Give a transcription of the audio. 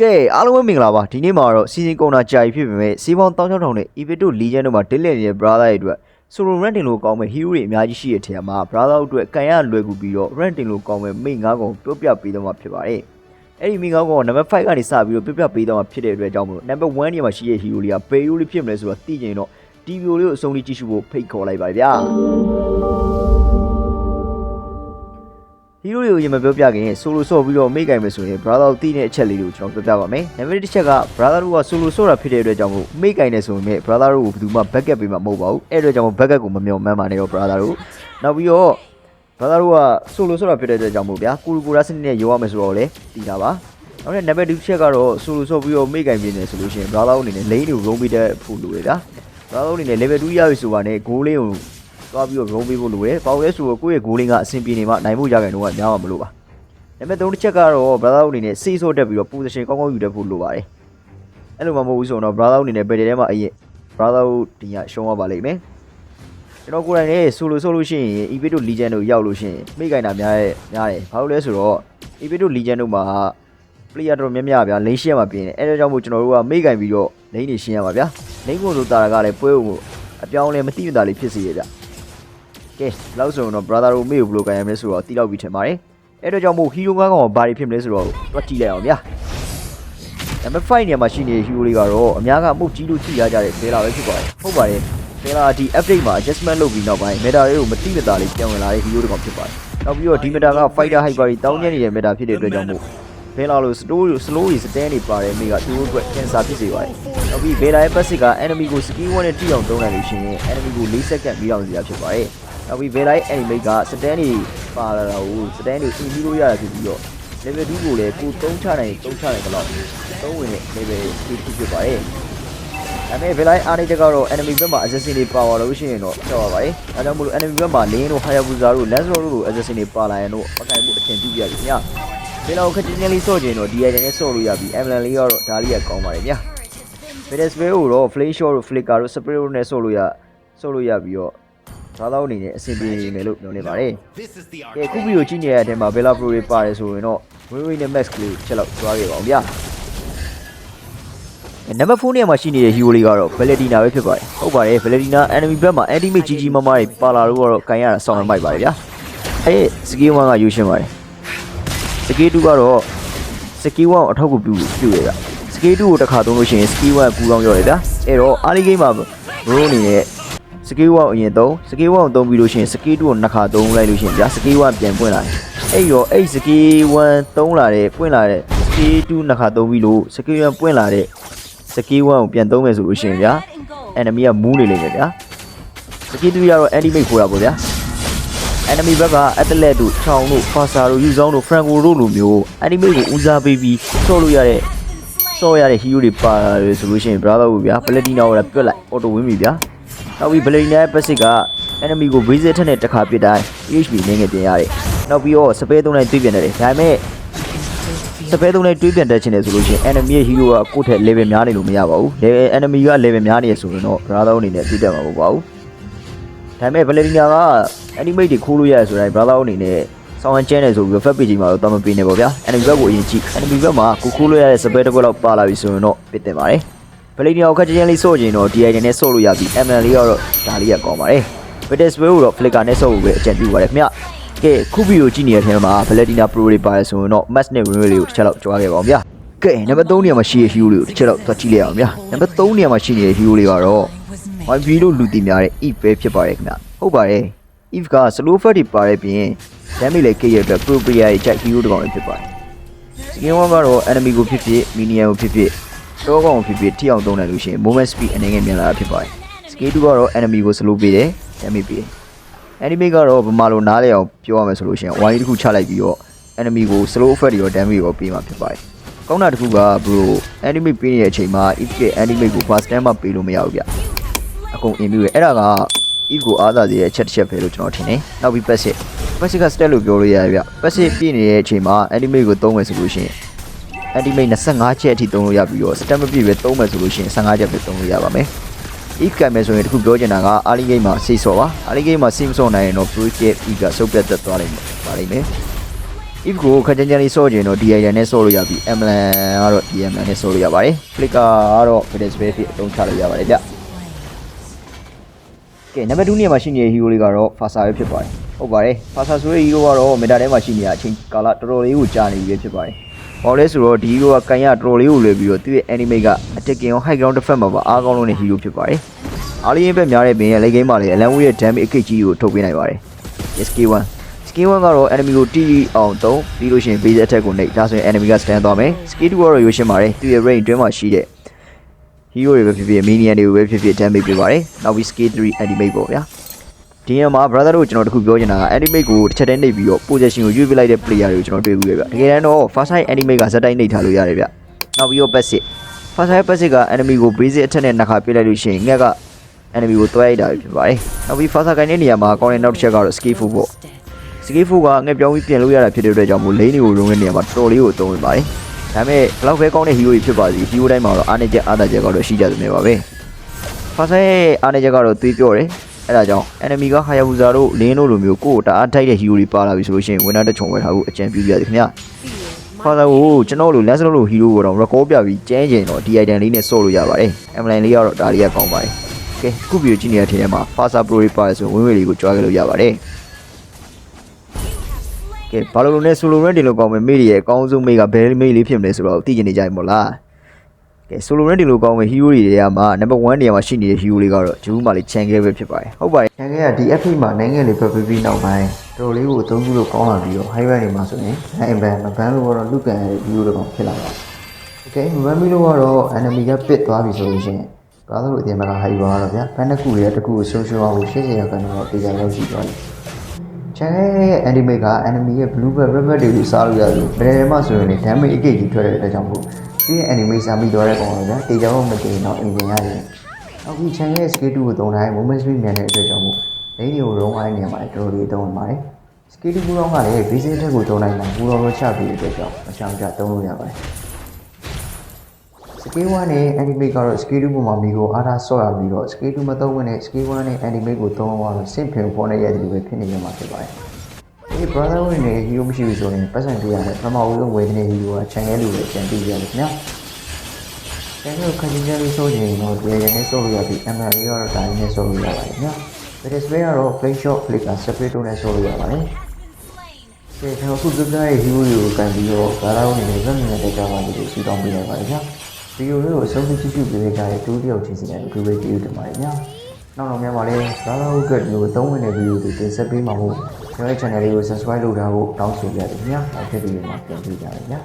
ကဲအားလုံးပဲမင်္ဂလာပါဒီနေ့မှာတော့စီစဉ်ကုန်တာကြာပြီဖြစ်ပေမဲ့စီးပေါင်း1600နဲ့ Evito Legend တို့မှာဒစ်လက်နေတဲ့ brother တွေအတွက် solo ranking လို့ကောင်းမဲ့ hero တွေအများကြီးရှိတဲ့ထဲမှာ brother တို့အတွက်ကန်ရလွယ်ကူပြီးတော့ ranking လို့ကောင်းမဲ့မိတ်9កောင်ပြောပြပေးတော့မှာဖြစ်ပါတယ်အဲ့ဒီမိတ်9កောင်က number 5ကနေစပြီးတော့ပြောပြပေးတော့မှာဖြစ်တဲ့အတွက်ကြောင့်မလို့ number 1နေရာမှာရှိတဲ့ hero တွေကဘယ် hero တွေဖြစ်မလဲဆိုတော့သိကြရင်တော့ဒီ video လေးကိုအဆုံးထိကြည့်ရှုဖို့ဖိတ်ခေါ်လိုက်ပါဗျာ ဟီးရိုတွေကိုရင်မပြောပြခင်ဆိုလိုဆော့ပြီးတော့မိတ်ကင်မယ်ဆိုရင် brother တို့တည်တဲ့အချက်လေးတွေကိုကျွန်တော်ပြောပြပါမယ်။ number 1တစ်ချက်က brother တို့ကဆိုလိုဆော့တာဖြစ်တဲ့အတွက်ကြောင့်မို့မိတ်ကင်နေဆိုရင် brother တို့ကိုဘယ်သူမှ backup ပေးမှာမဟုတ်ပါဘူး။အဲ့အတွက်ကြောင့်မို့ backup ကိုမမျှော်မှန်းပါနဲ့ရော brother တို့။နောက်ပြီးတော့ brother တို့ကဆိုလိုဆော့တာဖြစ်တဲ့အတွက်ကြောင့်မို့ဗျာကိုရီကိုရာစနစ်နဲ့ရောရမယ်ဆိုတော့လေတည်တာပါ။နောက်တဲ့ number 2တစ်ချက်ကတော့ဆိုလိုဆော့ပြီးတော့မိတ်ကင်ပြနေဆိုလို့ရှိရင် brother တို့အနေနဲ့ lane တွေကို roam ပေးတဲ့ဖို့လိုရတာ။ brother တို့အနေနဲ့ level 2ရပြီဆိုတာနဲ့ goal လေးကို သွားပြီးတော့ roam ပေးဖို့လိုတယ်။ဘာလို့လဲဆိုတော့ကိုယ့်ရဲ့ goal လေးကအဆင်ပြေနေမှနိုင်ဖို့ရကြတယ်တော့ကများမှာမလို့ပါ။နံပါတ်3တစ်ချက်ကတော့ brother အနေနဲ့စေးစော့တက်ပြီးတော့ position ကောင်းကောင်းယူတတ်ဖို့လိုပါတယ်။အဲ့လိုမှမဟုတ်ဘူးဆိုတော့ brother အနေနဲ့ဘယ်တဲမှာအရင် brother ဒီကရှုံးရပါလိမ့်မယ်။ကျွန်တော်ကိုယ်တိုင်လည်းဆိုလိုဆိုလို့ရှိရင် Evito Legend တို့ရောက်လို့ရှိရင်မိခိုင်တာများရဲ့များတယ်။ဘာလို့လဲဆိုတော့ Evito Legend တို့မှာ player တော်များများဗျာ lane ရှင်းရမှာပြင်းတယ်။အဲ့ဒါကြောင့်မို့ကျွန်တော်တို့ကမိခိုင်ပြီးတော့ lane တွေရှင်းရမှာဗျာ။ lane ကိုဆိုတာကလည်းပွဲကိုအပြောင်းလဲမသိမသာလေးဖြစ်စေရဗျ။ ကဲလောက်ဆိုရင်တော့ brother တို့မေကိုဘယ်လိုကြင်ရမလဲဆိုတော့တိတော့ပြီးထင်ပါတယ်။အဲ့တော့ကြောင့်မို့ဟီရိုငါးကောင်ကဘာတွေဖြစ်မလဲဆိုတော့တွက်ကြည့်လိုက်အောင်ဗျာ။နံပါတ်5နေရာမှာရှိနေတဲ့ဟီရိုတွေကတော့အများကအမှုတ်ကြီးလို့ကြည့်ရကြတဲ့ဖေလာပဲဖြစ်ပါတယ်။ဟုတ်ပါတယ်။ဖေလာဒီ update မှာ adjustment လုပ်ပြီးနောက်ပိုင်း meta တွေကိုမတိမတာလေးပြောင်းဝင်လာတဲ့ဟီရိုတွေကောင်ဖြစ်ပါတယ်။နောက်ပြီးတော့ဒီ meta က fighter hyper တွေတောင်းကျနေတဲ့ meta ဖြစ်တဲ့အတွက်ကြောင့်မို့ဖေလာလို့ slow slow တွေ stand တွေပါတဲ့မိကသူတို့အတွက် cancer ဖြစ်စေပါတယ်။နောက်ပြီး beta ရဲ့ passive က enemy ကို skill 1နဲ့တိအောင်သုံးနိုင်လို့ရှိရင် enemy ကို4 second ပြီးအောင်စီရဖြစ်ပါတယ်။ နောက်ပြီး beta ရဲ့ animate က stand တွေပါလာတာကို stand တွေအင်ပြီးလို့ရတာဖြစ်ပြီးတော့ level 2ကိုလည်းကို3ချနိုင်3ချနိုင်ကြတော့သုံးဝင်တဲ့ level 2ဖြစ်ပါတယ်။ဒါပေမဲ့ Velai အားနေချက်ကတော့ enemy ဘက်မှာ assassin တွေပါသွားလို့ရှိရင်တော့ကြောက်ရပါတယ်။အဲကြောင့်မို့လို့ enemy ဘက်မှာ Lane တို့ Hayabusa တို့ Lancelot တို့လို assassin တွေပါလာရင်တော့အခိုင်အမှုအထင်ပြုပြရပြီညာ။ဒီလောက်ခက်ချင်းချင်းလေးစော့ကျင်တော့ DI နဲ့စော့လို့ရပြီ။ Emblem လေးကတော့ဒါလေးကကောင်းပါတယ်ညာ။ Vedas Spray ကိုတော့ Flame Shot တို့ Flicker တို့ Spray တို့နဲ့စော့လို့ရစော့လို့ရပြီးတော့ ဒါတော့အနေနဲ့အဆင်ပြေနေမယ်လို့ပြောနေပါတယ်။ This is the ကဲခုဗီဒီယိုကြည့်နေတဲ့အချိန်မှာ Bella Pro တွေပါတယ်ဆိုရင်တော့ဝင်းဝင်းနဲ့ Max ကလေးချက်လောက်သွားခဲ့ပါအောင်ဗျာနံပါတ်4နေရာမှာရှိနေတဲ့ hero လေးကတော့ Valentina ပဲဖြစ်ပါတယ်ဟုတ်ပါတယ် Valentina enemy ဘက်မှာ anti-mate ကြီးကြီးမားမားတွေပါလာတော့ကတော့ကန်ရတာဆောင်းရမိုက်ပါတယ်ဗျာအဲ့ skill 1ကယူရှင်းပါတယ် skill 2ကတော့ skill 1ကိုအထောက်အကူပြုပြုရတာ skill 2ကိုတစ်ခါသုံးလို့ရှိရင် skill 1ကကူကောင်းရောတယ်ဗျာအဲ့တော့ early game မှာ bro အနေနဲ့ skill 1ကိုအရင်သုံး skill 1ကိုသုံးပြီးလို့ရှိရင် skill 2ကိုနှစ်ခါသုံးလိုက်လို့ရှိရင်ဗျာ skill 1ပြန်ပွင့်လာတယ်အဲ့ရောအဲ့ skill 1သုံးလာတဲ့ပွင့်လာတဲ့ skill 2နှစ်ခါသုံးပြီးလို့ skill 1ပွင့်လာတဲ့ skill 1ကိုပြန်သုံးမယ်ဆိုလို့ရှိရင်ဗျာ enemy ကမူးနေလိမ့်မယ်ဗျာ skill 2ကတော့ anti-mate ခေါ်တာပေါ့ဗျာ enemy ဘက်က athlete တို့ချောင်းတို့ faster တို့ယူဆောင်တို့ franco တို့လိုမျိုး anti-mate ကိုဦးစားပေးပြီးဆော့လို့ရတဲ့ဆော့ရတဲ့ hero တွေပါလာတယ်ဆိုလို့ရှိရင် brother ကိုဗျာ platina ကိုလည်းပြတ်လိုက် auto win ပြီဗျာ နောက်ပြီး platina ရဲ့ passive က enemy ကို base ထက်နဲ့တစ်ခါပစ်တိုင်း HP နည်းငယ်ပြင်ရတယ်နောက်ပြီးတော့ spare သုံးတိုင်းတွေးပြန်တယ်ဒါပေမဲ့စပယ်သုံးနဲ့တွေးပြန်တက်ချင်တယ်ဆိုလို့ရှိရင် enemy ရဲ့ hero ကကိုယ့်ထက် level များနေလို့မရပါဘူး level enemy က level များနေရဆိုရင်တော့ brother အနေနဲ့တွေးတက်မှာမဟုတ်ပါဘူးဒါပေမဲ့ Valentina က animate တွေခိုးလို့ရတယ်ဆိုတိုင်း brother အနေနဲ့ဆောင်းဟန်ကျန်းနေဆိုပြီး fat page မှာတော့တမပေးနေပါဗျာ enemy ဘက်ကိုအရင်ကြည့် enemy ဘက်မှာကိုခိုးလို့ရတဲ့စပယ်တစ်ခွက်လောက်ပါလာပြီဆိုရင်တော့ပြစ်တင်ပါတယ် Valentina ကိုခက်ချင်းချင်းလေးဆော့ချင်တော့ DI နဲ့ဆော့လို့ရပြီ ML လေးကတော့ဒါလေးကကောင်းပါတယ် Vitas Way ကိုတော့ Flicker နဲ့ဆော့ဖို့ပဲအကြံပြုပါတယ်ခင်ဗျကဲခုဗီဒီယိုကြည့်နေတဲ့အချိန်မှာ Valentina Pro တွေပါတယ်ဆိုရင်တော့ Match နဲ့ Win လေးကိုတစ်ချက်လောက်ကြွားခဲ့ပါအောင်ဗျာကဲနံပါတ်3နေရာမှာရှိတဲ့ hero လေးကိုတစ်ချက်လောက်သွားကြည့်လိုက်အောင်ဗျာနံပါတ်3နေရာမှာရှိနေတဲ့ hero လေးကတော့ YB လို့လူသိများတဲ့ Eve ပဲဖြစ်ပါတယ်ခင်ဗျဟုတ်ပါတယ် Eve က slow fat တွေပါတဲ့ပြင် damage လည်းကိရတဲ့ pro player တွေကြိုက် hero တစ်ကောင်လေးဖြစ်ပါတယ် skin 1ကတော့ enemy ကိုဖြစ်ဖြစ် minion ကိုဖြစ်ဖြစ် တော့ကောင်ကိုဖြစ်ဖြစ်ထိအောင်သုံးနိုင်လို့ရှိရင် movement speed အနေငယ်မြန်လာတာဖြစ်ပါတယ် skill 2ကတော့ enemy ကို slow ပေးတယ် damage ပေးတယ် enemy ကတော့ဗမာလိုနားလေအောင်ပြောရမယ်ဆိုလို့ရှိရင် wine တစ်ခုချလိုက်ပြီးတော့ enemy ကို slow effect တွေရော damage ရောပေးမှာဖြစ်ပါတယ်ကောင်းတာတစ်ခုက bro enemy ပေးနေတဲ့အချိန်မှာ if ရဲ့ enemy ကို fast stand မှပေးလို့မရဘူးဗျအကုန် in view ရဲ့အဲ့ဒါက if ကိုအားသာစေရဲ့ချက်တစ်ချက်ပဲလို့ကျွန်တော်ထင်တယ်နောက်ပြီး passive passive က stat လို့ပြောလို့ရတယ်ဗျ passive ပြည့်နေတဲ့အချိန်မှာ enemy ကိုသုံးမယ်ဆိုလို့ရှိရင် anti-mate 25ချက်အထိသုံးလို့ရပြီးတော့ stat မပြည့်ပဲသုံးမယ်ဆိုလို့ရှိရင်15ချက်ပဲသုံးလို့ရပါမယ် if ကံမယ်ဆိုရင်တခုပြောချင်တာက early game မှာစေးစော်ပါ early game မှာစေးမစော်နိုင်ရင်တော့ pro get e ကစုပ်ပြတ်သက်သွားလိမ့်မယ်ပါလိမ့်မယ် if ကိုခက်ကြမ်းကြမ်းလေးဆော့ကျင်တော့ DIL နဲ့ဆော့လို့ရပြီ Emlan ကတော့ DMlan နဲ့ဆော့လို့ရပါတယ် Flick ကတော့ Fitness Space ဖြစ်အသုံးချလို့ရပါတယ်ဗျကဲနံပါတ်2နေရာမှာရှိနေတဲ့ hero လေးကတော့ Fasa ပဲဖြစ်ပါတယ်ဟုတ်ပါတယ် Fasa ဆိုတဲ့ hero ကတော့ meta ထဲမှာရှိနေတဲ့အချိန်ကာလတော်တော်လေးကိုကြာနေပြီပဲဖြစ်ပါတယ် ဘာလဲဆိုတော့ဒီ hero ကကန်ရတော်တော်လေးကိုလွယ်ပြီးတော့သူ့ရဲ့ anime က attacking ရော high ground defense မှာပါအားကောင်းလုံးတဲ့ hero ဖြစ်ပါတယ်အားလျင်းဘက်များတဲ့ပင်ရဲ့ late game မှာလည်းအလန်ဝေးရဲ့ damage အကိတ်ကြီးကိုထုတ်ပေးနိုင်ပါတယ် SK1 SK1 ကတော့ enemy ကိုတီးအောင်တုံးပြီးလို့ရှိရင် base attack ကိုနှိပ်ဒါဆိုရင် enemy က stand သွားမယ် SK2 ကတော့ရွေးရှင်းပါတယ်သူ့ရဲ့ range အတွင်းမှာရှိတဲ့ hero တွေပဲဖြစ်ဖြစ် minion တွေပဲဖြစ်ဖြစ် damage ပေးပါတယ်နောက်ပြီး SK3 animate ပေါ့ဗျာ ဒီနေရာမှာ brother တို့ကျွန်တော်တခုပြောချင်တာက animate ကိုတစ်ချက်တည်းနှိပ်ပြီးတော့ position ကိုရွေးပြလိုက်တဲ့ player တွေကိုကျွန်တော်တွေ့ဘူးလေဗျတကယ်တမ်းတော့ first side animate ကဇက်တိုင်းနှိပ်ထားလို့ရတယ်ဗျနောက်ပြီးတော့ passive first side passive က enemy ကို basic attack နဲ့နှစ်ခါပြစ်လိုက်လို့ရှိရင်ငှက်က enemy ကိုတွဲလိုက်တာဖြစ်ပါတယ်နောက်ပြီး first side ကိုင်းတဲ့နေရာမှာကောင်းတဲ့နောက်တစ်ချက်ကတော့ skill foot ပေါ့စကေးဖိုးကငှက်ပြောင်းပြီးပြင်လို့ရတာဖြစ်တဲ့အတွက်ကြောင့်မို့လိန်တွေကိုရုံးတဲ့နေရာမှာတော်တော်လေးကိုသုံးဝင်ပါတယ်။ဒါပေမဲ့ဘလောက်ပဲကောင်းတဲ့ hero တွေဖြစ်ပါစေ hero တိုင်းမှာတော့အားနေချက်အားသာချက်ကတော့ရှိကြသမျှပါပဲ။ဖာဆာရဲ့အားနေချက်ကတော့သွေးပြောတယ်။ အဲဒါကြောင့် enemy က Hayabusa တို့လင်းတို့လိုမျိုးကိုယ့်ကိုတအားထိုက်တဲ့ hero တွေပါလာပြီဆိုလို့ရှိရင် winner တစ်ချုံဝယ်ထားဖို့အကြံပြုပြရစီခင်ဗျာ။ဖာဆာကိုကျွန်တော်တို့ last လို့ hero ကိုတော့ record ပြပြီးကျန်းကျင်တော့ဒီ item လေးနဲ့ဆော့လို့ရပါတယ်။ Emblem လေးကတော့ဒါလေးကကောင်းပါတယ်။ကဲခုဗီဒီယိုကြည့်နေတဲ့ထင်ထဲမှာ Fasa Pro တွေပါတယ်ဆိုဝင်ဝေလေးကိုကြွားခဲ့လို့ရပါတယ်။ကဲဘာလို့လို့လဲဆိုလိုရန်ဒီလိုကောင်းမယ်မေးရရဲ့အကောင်းဆုံးမေးကဘယ်မေးလေးဖြစ်မလဲဆိုတော့သိချင်နေကြရင်မို့လား ကဲဆိုလိုရန်ဒီလိုကောင်းမယ် hero တွေတွေကမှ number 1နေရာမှာရှိနေတဲ့ hero လေးကတော့ဂျူးမာလေး channel ပဲဖြစ်ပါတယ်ဟုတ်ပါတယ် channel ကဒီ FP မှာနိုင်ငံလေးဖက်ပြီးပြီးနောက်ပိုင်းတော်လေးကိုအသုံးပြုလို့ကောင်းလာပြီးတော့ high rank တွေမှာဆိုရင် high band မဘန်းလို့ကတော့လူကန်ရဲ့ hero တွေကောင်ဖြစ်လာပါတယ် Okay မဘန်းပြီးလို့ကတော့ enemy ကပစ်သွားပြီဆိုလို့ရှိရင်ဘာလို့အတင်မလား high ပါတော့ဗျာဘန်းတစ်ခုတွေကတစ်ခုကိုဆုံးရှုံးအောင်80ရာခိုင်နှုန်းတော့ပြေကြရောက်ရှိသွားတယ် channel ရဲ့ anime က enemy ရဲ့ blue bell red bell တွေကိုစားလို့ရတယ်ဘယ်ထဲမှာဆိုရင်လည်း damage အကိတ်ကြီးထွက်တဲ့အတွက်ကြောင့်မို့ဒီ anime စာမိသွားတဲ့ကောင်တော့ဗျာတေချာတော့မတည်တော့အင်ဂျင်ရတယ်နောက်ပြီး channel ရဲ့ skill 2ကိုသုံးတိုင်း moment speed မြန်တဲ့အတွက်ကြောင့်မို့လိမ့်တွေကို roam ပိုင်းနေရာမှာတော်တော်လေးသုံးဝင်ပါတယ် skill 2ကူတော့ကလည်း basic attack ကိုသုံးတိုင်းမှာကူတော့ချပြီးတဲ့အတွက်ကြောင့်အချမ်းချသုံးလို့ရပါတယ် skill 1နဲ့ animate ကတော့ skill 2ပုံမှာမိကိုအားထားဆော့ရပြီးတော့ skill 2မသုံးဝင်တဲ့ skill 1နဲ့ animate ကိုသုံးအောင်တော့စင့်ဖင်ဖော်နေရတယ်လို့ပဲဖြစ်နေရမှာဖြစ်ပါတယ်ဒီ brother ဝင်နေ hero မရှိဘူးဆိုရင်ပတ်စံပေးရတယ်ပထမဦးဆုံးဝယ်တဲ့ hero က channel လို့ပဲပြန်ပြီးရတယ်ခင်ဗျာ channel ကိုခင်းချင်းလေးဆိုရင်တော့ဒီရနေဆိုလို့ရပြီ ML လေးကတော့ဒါနဲ့ဆိုလို့ရပါတယ်ခင်ဗျာ display ကတော့ play shot flicker separate နဲ့ဆိုလို့ရပါတယ်ကဲကျွန်တော်ခုပြပြရဲ့ hero တွေကိုကန်ပြီးတော့ဒါတော့နေနေဇက်မြင်တဲ့ကြောင်းပါလို့စီတောင်းပေးလိုက်ပါတယ်ဗျာဗီ ဒီယိုလေးကိုအဆုံးထိကြည့်ကြည့်ပေးကြတဲ့တူတယောက်ချင်းစီနဲ့ဒီလိုကြည့်တင်ပါတယ်ဗျာနောက်တော့များပါလေဒါတော့ဟုတ်ကဲ့ဒီလိုသုံးဝင်တဲ့ဗီဒီယိုတွေတင်ဆက်ပေးမှာမို့ကျွန်တော်ရဲ့ channel လေးကို subscribe လုပ်ထားဖို့တောင်းဆိုကြတယ်ဗျာနောက်ထပ်ဗီဒီယိုမှာပြန်တွေ့ကြရဗျာ